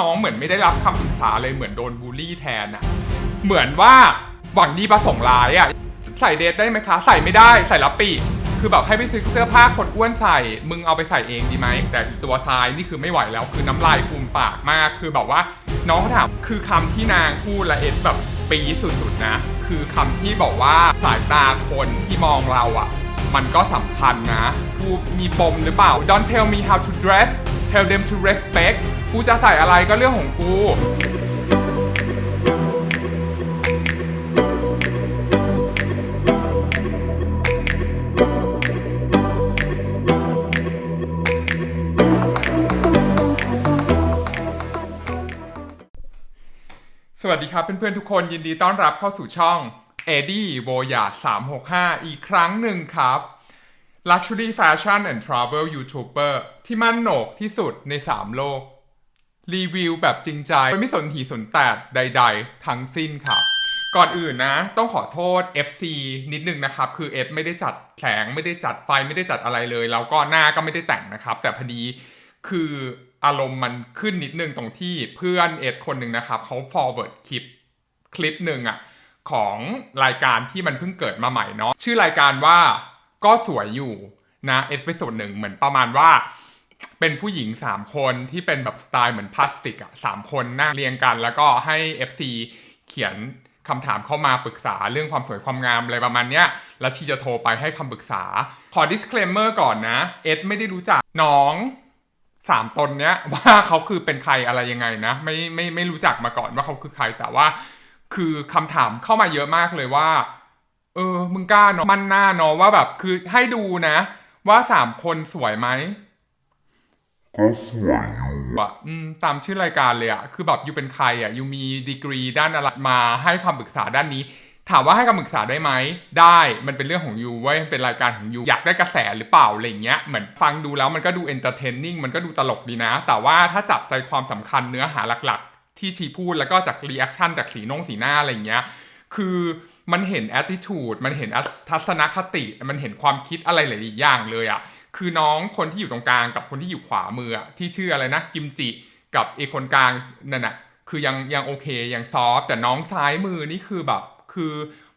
น้องเหมือนไม่ได้รับคำปรึกษาเลยเหมือนโดนบูลลี่แทนอะเหมือนว่าหวังดีประสงค์ร้ายอะใส่เดทได้ไหมคะ ใส่ไม่ได้ใส่ลับปีคือแบบให้ไปซื้อเสื้อผ้าคนอ้วนใส่ มึงเอาไปใส่เองดีไหม แต่อีตัวทรายนี่คือไม่ไหวแล้วคือน้ำลายฟูมปากมาก คือแบบว่าน้องเขาถามคือคำที่นางพูดและเอ็ดแบบปีสุดๆนะ คือคำที่บอกว่าสายตาคนที่มองเราอะมันก็สำคัญนะกูมีปมหรือเปล่า Don't tell me how to dress tell them to respect กูจะใส่อะไรก็เรื่องของกูสวัสดีครับเพื่อนๆทุกคนยินดีต้อนรับเข้าสู่ช่อง e d d i e v o y a 365 อีกครั้งหนึ่งครับ Luxury Fashion and Travel YouTuber ที่มั่นโหนกที่สุดใน 3 โลก รีวิวแบบจริงใจไม่สนหีสนแตดใด ๆ ทั้งสิ้นครับก่อนอื่นนะ ต้องขอโทษ FC นิดนึงนะครับ คือเอฟไม่ได้จัดแสงไม่ได้จัดไฟไม่ได้จัดอะไรเลย แล้วก็หน้าก็ไม่ได้แต่งนะครับ แต่พอดีคืออารมณ์มันขึ้นนิดนึงตรงที่เพื่อนเอฟคนหนึ่งนะครับเขา forward คลิปคลิปหนึ่งอะของรายการที่มันเพิ่งเกิดมาใหม่เนาะชื่อรายการว่าก็สวยอยู่นะเอพิโซดหนึ่งเหมือนประมาณว่า เป็นผู้หญิง 3 คนที่เป็นแบบสไตล์เหมือนพลาสติกอะสามคนนั่งเรียงกันแล้วก็ให้ FC เขียนคำถามเข้ามาปรึกษาเรื่องความสวยความงามอะไรประมาณเนี้ยแล้วชีจะโทรไปให้คำปรึกษา ขอ disclaimer ก่อนนะ เอ็ดไม่ได้รู้จักน้องสามตนเนี้ยว่าเขาคือเป็นใครอะไรยังไงนะ ไม่ไม่ไม่รู้จักมาก่อนว่าเขาคือใครแต่ว่า คือคำถามเข้ามาเยอะมากเลยว่า เออ มึงกล้าเนาะมันหน้าเนาะว่าแบบคือให้ดูนะ ว่าสามคนสวยไหม ก็สวยอยู่แบบอืมตามชื่อรายการเลยอะคือแบบยูเป็นใครอะยูมีดีกรีด้านอะไรมาให้คำปรึกษาด้านนี้ ถามว่าให้คำปรึกษาได้ไหม ได้มันเป็นเรื่องของยูเว้เป็นรายการของยูอยากได้กระแสหรือเปล่าอะไรเงี้ยเหมือนฟังดูแล้วมันก็ดูเอนเตอร์เทนนิ่งมันก็ดูตลกดีนะ แต่ว่าถ้าจับใจความสำคัญเนื้อหาหลักๆ ที่ชีพูดแล้วก็จากรีแอคชั่นจากสีนงสีหน้าอะไรเงี้ยคือมันเห็น attitude มันเห็นทัศนคติ มันเห็นความคิดอะไรหลายอย่างเลยอะ คือน้องคนที่อยู่ตรงกลางกับคนที่อยู่ขวามือที่ชื่ออะไรนะกิมจิกับไอคนกลางนั่นน่ะคือยังยังโอเคยังซอฟแต่น้องซ้ายมือนี่คือแบบ คือ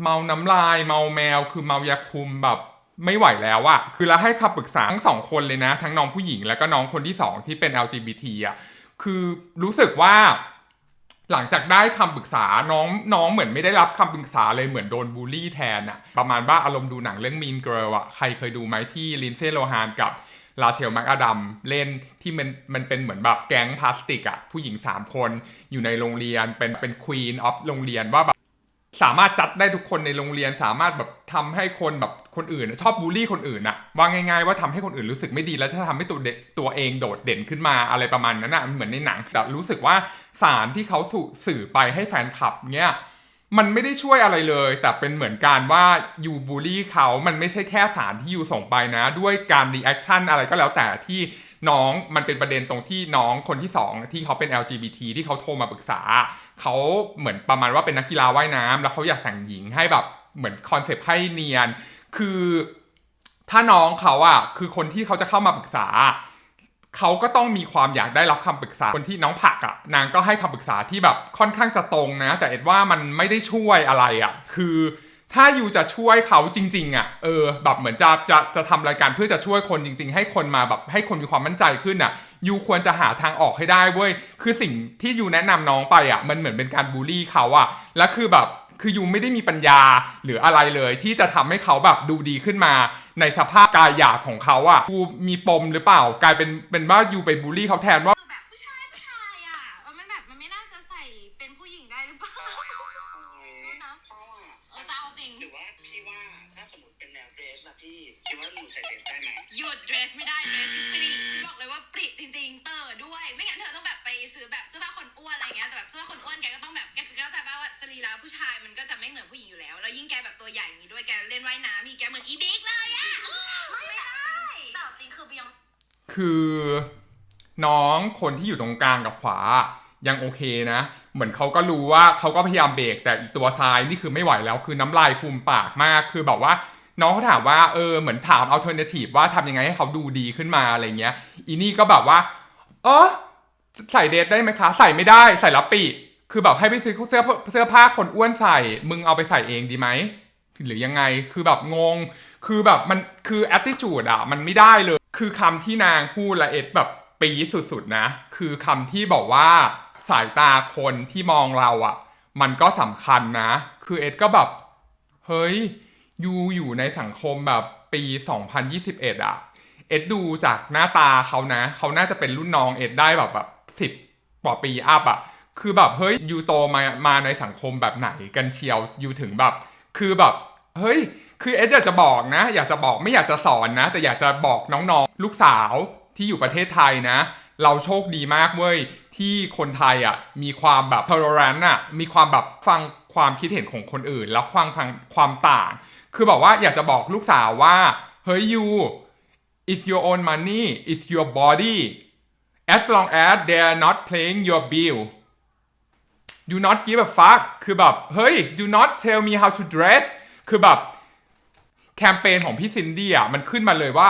เมาน้ำลายเมาแมว คือเมายาคุมแบบไม่ไหวแล้วอะคือแล้วให้คำปรึกษาทั้งสองคนเลยนะ ทั้งน้องผู้หญิงแล้วก็น้องคนที่สองที่เป็น LGBT อะคือรู้สึกว่า หลังจากได้คำปรึกษาน้องน้องเหมือนไม่ได้รับคำปรึกษาเลยเหมือนโดนบูลลี่แทนอะประมาณว่าอารมณ์ดูหนังเรื่อง Mean Girl อะใครเคยดูไหมที่ลินเซ่โลฮานกับลาเชลแมกอดัมเล่นที่มันมันเป็นเหมือนแบบแก๊งพลาสติกอะผู้หญิง 3 คนอยู่ในโรงเรียนเป็นเป็นควีนออฟโรงเรียนว่าแบบ สามารถจัดได้ทุกคนในโรงเรียนสามารถแบบทำให้คนแบบคนอื่น ชอบบูลลี่คนอื่นอะว่าง่าย ๆ ว่าทำให้คนอื่นรู้สึกไม่ดีแล้วจะทำให้ตัวเด็กตัวเองโดดเด่นขึ้นมาอะไรประมาณนั้นอะเหมือนในหนังแต่รู้สึกว่าสารที่เขาสื่อไปให้แฟนคลับเนี้ยมันไม่ได้ช่วยอะไรเลย แต่เป็นเหมือนการว่ายูบูลลี่เขามันไม่ใช่แค่สารที่ยูส่งไปนะ ด้วยการรีแอคชั่นอะไรก็แล้วแต่ที่น้องมันเป็นประเด็นตรงที่น้องคนที่สองที่เขาเป็น LGBT ที่เขาโทรมาปรึกษา เขาเหมือนประมาณว่าเป็นนักกีฬาว่ายน้ำแล้วเขาอยากแต่งหญิงให้แบบเหมือนคอนเซปต์ให้เนียน คือถ้าน้องเขาอะคือคนที่เขาจะเข้ามาปรึกษาเขาก็ต้องมีความอยากได้รับคำปรึกษาคนที่น้องผักอะนางก็ให้คำปรึกษาที่แบบค่อนข้างจะตรงนะ แต่เอ็ดว่ามันไม่ได้ช่วยอะไรอะคือ ถ้ายูจะช่วยเขาจริง ๆ อะ เออ แบบเหมือนจะจะจะทำรายการเพื่อจะช่วยคนจริง ๆ ให้คนมาแบบให้คนมีความมั่นใจขึ้นอะยูควรจะหาทางออกให้ได้เว้ย คือสิ่งที่ยูแนะนำน้องไปอะ มันเหมือนเป็นการบูลลี่เขาอะ แล้วคือแบบ คือยูไม่ได้มีปัญญาหรืออะไรเลย ที่จะทำให้เขาแบบดูดีขึ้นมา ในสภาพกายหยาบของเขาอะยูมีปมหรือเปล่า กลายเป็นเป็นว่ายูไปบูลลี่เขาแทนว่า รือเปล่ารู้นะเพราะว่าเออเศร้าจริง หรือว่าพี่ว่าถ้าสมมติเป็นแนวเดรสอะพี่คิดว่าหนูใส่เดรสได้ไหมหยุดเดรสไม่ได้เดรสที่ปรีฉันบอกเลยว่าปรีจริง ๆ เตอร์ด้วย ไม่งั้นเธอต้องแบบไปซื้อแบบเสื้อผ้าคนอ้วนอะไรเงี้ยแต่แบบเสื้อผ้าคนอ้วนแกก็ต้องแบบแกก็แต่ว่าสรีระผู้ชายมันก็จะไม่เหมือนผู้หญิงอยู่แล้วแล้วยิ่งแกแบบตัวใหญ่อย่างนี้ด้วยแกเล่นว่ายน้ำมีแกเหมือนอีบิ๊กเลยอะไม่ได้แต่จริงคือบียองคือน้องคนที่อยู่ตรงกลางกับขวายังโอเคนะ เหมือนเขาก็รู้ว่าเขาก็พยายามเบรกแต่อีกตัวซ้ายนี่คือไม่ไหวแล้วคือน้ำลายฟูมปากมากคือแบบว่าน้องเขาถามว่าเออเหมือนถามอัลเทอร์เนทีฟว่าทำยังไงให้เขาดูดีขึ้นมาอะไรเงี้ย อีนี่ก็แบบว่าเออใส่เดทได้ไหมคะ ใส่ไม่ได้ใส่ล้วปีคือแบบให้ไปซื้อเสื้อเสื้อผ้าคนอ้วนใส่ มึงเอาไปใส่เองดีไหมหรือยังไงคือแบบงง คือแบบมันคือ attitude อะมันไม่ได้เลย คือคำที่นางพูดละเอ็ดแบบปีสุดๆนะ คือคำที่บอกว่า สายตาคนที่มองเราอะมันก็สำคัญนะ คือเอ็ดก็แบบ เฮ้ยยูอยู่ในสังคมแบบปี 2021อะเอ็ดดูจากหน้าตาเขานะ เขาน่าจะเป็นรุ่นน้องเอ็ดได้แบบแบบสิบกว่าปีอัพอะคือแบบเฮ้ยยูโตมามาในสังคมแบบไหนกันเชียวยูถึงแบบ คือแบบ เฮ้ย คือเอ็ดอยากจะบอกนะ อยากจะบอกไม่อยากจะสอนนะ แต่อยากจะบอกน้องๆ ลูกสาวที่อยู่ประเทศไทยนะ เราโชคดีมากเว้ยที่คนไทยอะมีความแบบ tolerant อะมีความแบบฟังความคิดเห็นของคนอื่น แล้วฟังทางความต่าง คือบอกว่าอยากจะบอกลูกสาวว่า เฮ้ยยู it's your own money it's your body as long as they're not playing your bill do not give a fuck คือแบบ เฮ้ย do not tell me how to dress คือแบบ แคมเปญของพี่ซินดี้อะมันขึ้นมาเลยว่า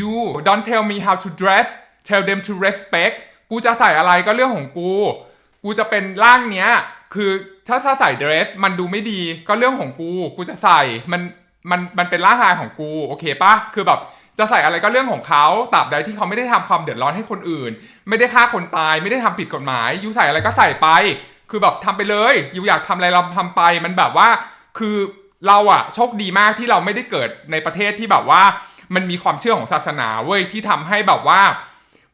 you don't tell me how to dress tell them to respect กูจะใส่อะไรก็เรื่องของกู กูจะเป็นร่างเนี้ย คือถ้าถ้าใส่เดรส มันดูไม่ดีก็เรื่องของกู กูจะใส่มันมันมันเป็นร่างกายของกูโอเคปะคือแบบจะใส่อะไรก็เรื่องของเขาตราบใดที่เขาไม่ได้ทำความเดือดร้อนให้คนอื่น ไม่ได้ฆ่าคนตาย ไม่ได้ทำผิดกฎหมายยูใส่อะไรก็ใส่ไป คือแบบทำไปเลยยูอยากทำอะไรเราทำไป มันแบบว่า คือเราอะโชคดีมากที่เราไม่ได้เกิดในประเทศที่แบบว่า มันมีความเชื่อของศาสนาเว้ยที่ทำให้แบบว่า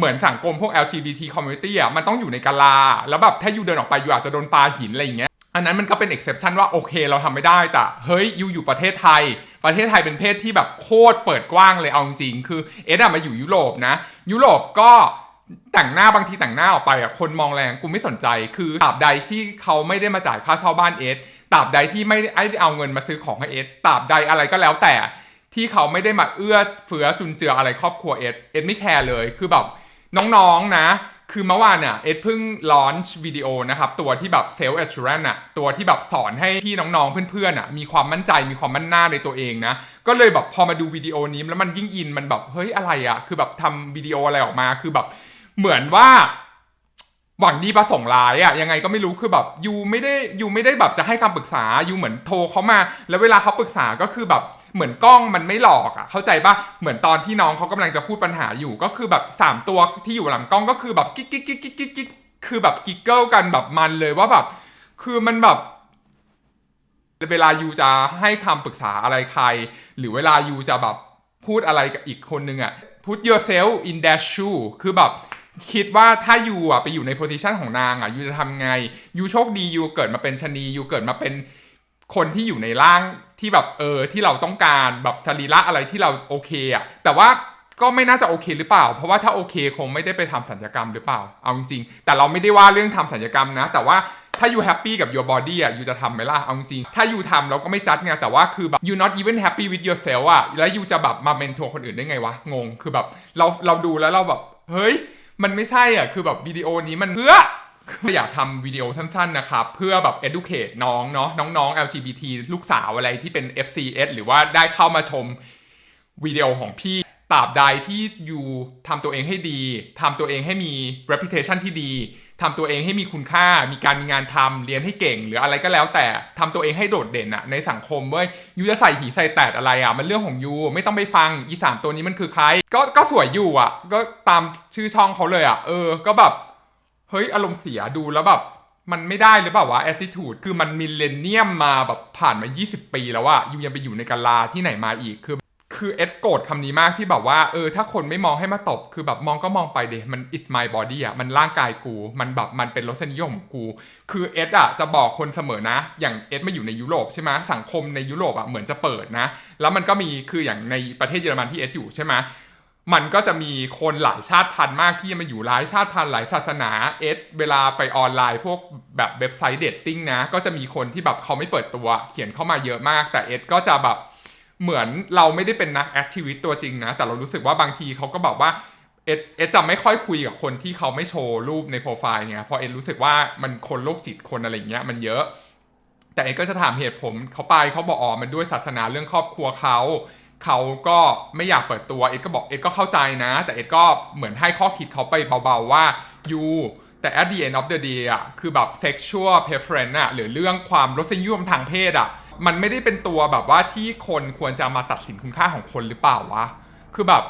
เหมือนสังคมพวก LGBT community อะมันต้องอยู่ในกาลา แล้วแบบถ้ายูเดินออกไปยูอาจจะโดนปาหินอะไรอย่างเงี้ยอันนั้นมันก็เป็น exception ว่าโอเคเราทำไม่ได้แต่เฮ้ยยูอยู่ประเทศไทย ประเทศไทยเป็นเทศที่แบบโคตรเปิดกว้างเลยเอาจริงคือเอสอะมาอยู่ยุโรปนะ ยุโรปก็แต่งหน้าบางทีแต่งหน้าออกไปอะคนมองแรงกูไม่สนใจ คือตราบใดที่เขาไม่ได้มาจ่ายค่าเช่าบ้านเอสตราบใดที่ไม่ได้เอาเงินมาซื้อของให้เอสตราบใดอะไรก็แล้วแต่ที่เขาไม่ได้มาเอื้อเฟื้อจุนเจืออะไรครอบครัวเอสเอสไม่แคร์เลยคือแบบ น้องๆนะ คือเมื่อวานเนี่ยเอ็ดเพิ่งลอนช์วิดีโอนะครับ ตัวที่แบบเซลล์ s อ r ช n ร e อะตัวที่แบบสอนให้พี่น้องๆ เพื่อนๆอะมีความมั่นใจมีความมั่นหน้าในตัวเองนะ ก็เลยแบบพอมาดูวิดีโอนี้แล้วมันยิ่งอินมันแบบเฮ้ยอะไรอะคือแบบทำวิดีโออะไรออกมาคือแบบเหมือนว่าหวังดีประสงค์ร้ายอะยังไงก็ไม่รู้คือแบบยูไม่ได้ยูไม่ได้แบบจะให้คำปรึกษายูเหมือนโทรเขามา แล้วเวลาเขาปรึกษาก็คือแบบ เหมือนกล้องมันไม่หลอกอะ่ะเข้าใจปะเหมือนตอนที่น้องเขากำลังจะพูดปัญหาอยู่ก็คือแบบสามตัวที่อยู่หลังกล้องก็คือแบบกิ๊กกิ๊กกิ๊กกิ๊กกิ๊กกิ๊กคือแบบกิ๊กเกิลกันแบบมันเลยว่าแบบ คือมันแบบ เวลายูจะให้คำปรึกษาอะไรใคร หรือเวลายูจะแบบพูดอะไรกับอีกคนนึงอะ่ะ put yourself in their shoe คือแบบคิดว่าถ้ายูอะไปอยู่ในโพสิชันของนางอะยูจะทำไงยูโชคดียูเกิดมาเป็นชะนียูเกิดมาเป็น คนที่อยู่ในร่างที่แบบเออที่เราต้องการแบบสรีระอะไรที่เราโอเคอะแต่ว่าก็ไม่น่าจะโอเคหรือเปล่า เพราะว่าถ้าโอเคคงไม่ได้ไปทำสัญญกรรมหรือเปล่า เอาจริง แต่เราไม่ได้ว่าเรื่องทำสัญญกรรมนะ แต่ว่าถ้าอยู่แฮปปี้กับ your body อะยูจะทำไหมล่ะ เอาจริง ถ้ายูทำเราก็ไม่จัดไง แต่ว่าคือแบบ you not even happy with yourself อะ แล้วยูจะแบบมาเมนทัวคนอื่นได้ไงวะ งง คือแบบเราเราดูแล้วเราแบบ เฮ้ย มันไม่ใช่อะ คือแบบวิดีโอนี้มันเพื่อ ออยากทำวิดีโอสั้นๆนะครับ เพื่อแบบ educate น้องเนาะน้องๆ LGBT ลูกสาวอะไรที่เป็น FCS หรือว่าได้เข้ามาชมวิดีโอของพี่ตราบใดที่อยู่ทำตัวเองให้ดีทำตัวเองให้มี reputation ที่ดีทำตัวเองให้มีคุณค่า มีการมีงานทำเรียนให้เก่ง หรืออะไรก็แล้วแต่ทำตัวเองให้โดดเด่นอะในสังคมเว้ยยูจะใส่หีใส่แตดอะไรอะมันเรื่องของยูไม่ต้องไปฟังอีสามตัวนี้มันคือใคร ก็ก็สวยอยู่อะก็ตามชื่อช่องเขาเลยอะเออ ก็แบบ เฮ้ยอารมณ์เสียดูแล้วแบบมันไม่ได้หรือเปล่าวะ attitude คือมันมิเลเนียมมาแบบผ่านมา 20 ปีแล้วอะยูยังไปอยู่ในกาลาที่ไหนมาอีกคือ คือเอ็ดโกรธคำนี้มากที่แบบว่าเออถ้าคนไม่มองให้มาตบ คือแบบมองก็มองไปเดมัน is my body อะมันร่างกายกู มันแบบมันเป็นรสนิยมกู คือเอ็ดอะจะบอกคนเสมอนะ อย่างเอ็ดมาอยู่ในยุโรปใช่ไหมสังคมในยุโรปอะเหมือนจะเปิดนะ แล้วมันก็มีคืออย่างในประเทศเยอรมันที่เอ็ดอยู่ใช่ไหม มันก็จะมีคนหลายชาติพันธุ์มากที่มาอยู่หลายชาติพันธุ์หลายศาสนาเอ็ดเวลาไปออนไลน์พวกแบบเว็บไซต์เดทติ้งนะ ก็จะมีคนที่แบบเขาไม่เปิดตัว เขียนเข้ามาเยอะมาก แต่เอ็ดก็จะแบบเหมือนเราไม่ได้เป็นนักแอคทิวิตตัวจริงนะ แต่เรารู้สึกว่าบางทีเขาก็บอกว่าเอ็ดเอ็ดจะไม่ค่อยคุยกับคนที่เขาไม่โชว์รูปในโปรไฟล์เนี่ยเพราะเอ็ดรู้สึกว่ามันคนโรคจิตคนอะไรเงี้ยมันเยอะ แต่เอ็ดก็จะถามเหตุผลเขาไปเขาบอกอ๋อมันด้วยศาสนาเรื่องครอบครัวเขา เขาก็ไม่อยากเปิดตัวเอ็ดก็บอกเอ็ดก็เข้าใจนะ แต่เอ็ดก็เหมือนให้ข้อคิดเขาไปเบาๆว่ายูแต่ at the end of the day อะคือแบบ sexual preference อะหรือเรื่องความรสนิยมทางเพศอะมันไม่ได้เป็นตัวแบบว่าที่คนควรจะมาตัดสินคุณค่าของคนหรือเปล่าวะคือแบบ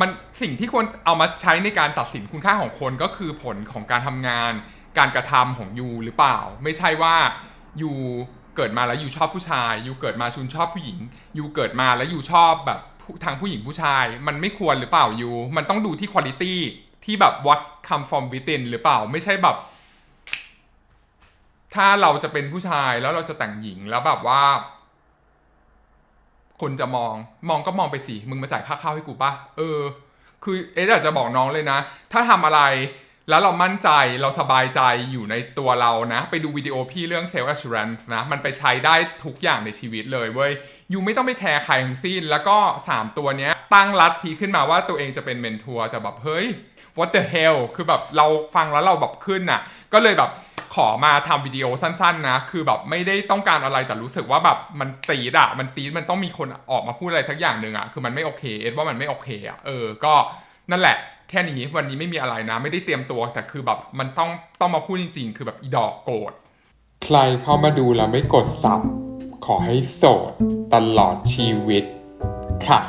มันสิ่งที่ควรเอามาใช้ในการตัดสินคุณค่าของคนก็คือผลของการทำงาน การกระทำของยูหรือเปล่า ไม่ใช่ว่ายู เกิดมาแล้วยูชอบผู้ชายยูเกิดมาชุนชอบผู้หญิงยูเกิดมาแล้วยูชอบแบบทางผู้หญิงผู้ชาย มันไม่ควรหรือเปล่ายูมันต้องดูที่คุณภาพที่แบบ what come from within หรือเปล่าไม่ใช่แบบ ถ้าเราจะเป็นผู้ชายแล้วเราจะแต่งหญิงแล้วแบบว่า คนจะมองมองก็มองไปสิมึงมาจ่ายค่าข้าวให้กูปะเออ คือเอ๊อยากจะบอกน้องเลยนะ ถ้าทำอะไร แล้วเรามั่นใจเราสบายใจอยู่ในตัวเรานะ ไปดูวิดีโอพี่เรื่อง self assurance นะ มันไปใช้ได้ทุกอย่างในชีวิตเลยเว้ยอยู่ไม่ต้องไปแคร์ใครทั้งสิ้น แล้วก็ 3 ตัวเนี้ยตั้งรัฐทีขึ้นมาว่าตัวเองจะเป็นเมนทัวร์แต่แบบเฮ้ย what the hell คือแบบเราฟังแล้วเราแบบขึ้นน่ะ ก็เลยแบบขอมาทำวิดีโอสั้นๆนะ คือแบบไม่ได้ต้องการอะไรแต่รู้สึกว่าแบบมันตีดอะมันตีดมันต้องมีคนออกมาพูดอะไรสักอย่างหนึ่งอะคือมันไม่โอเค เอ็ดว่ามันไม่โอเคอะเออ ก็นั่นแหละ แค่นี้วันนี้ไม่มีอะไรนะ ไม่ได้เตรียมตัว แต่คือแบบมันต้องต้องมาพูดจริง ๆ คือแบบอีดอกโกรธใครเข้ามาดูแล้วไม่กดสับขอให้โสดตลอดชีวิตค่ะ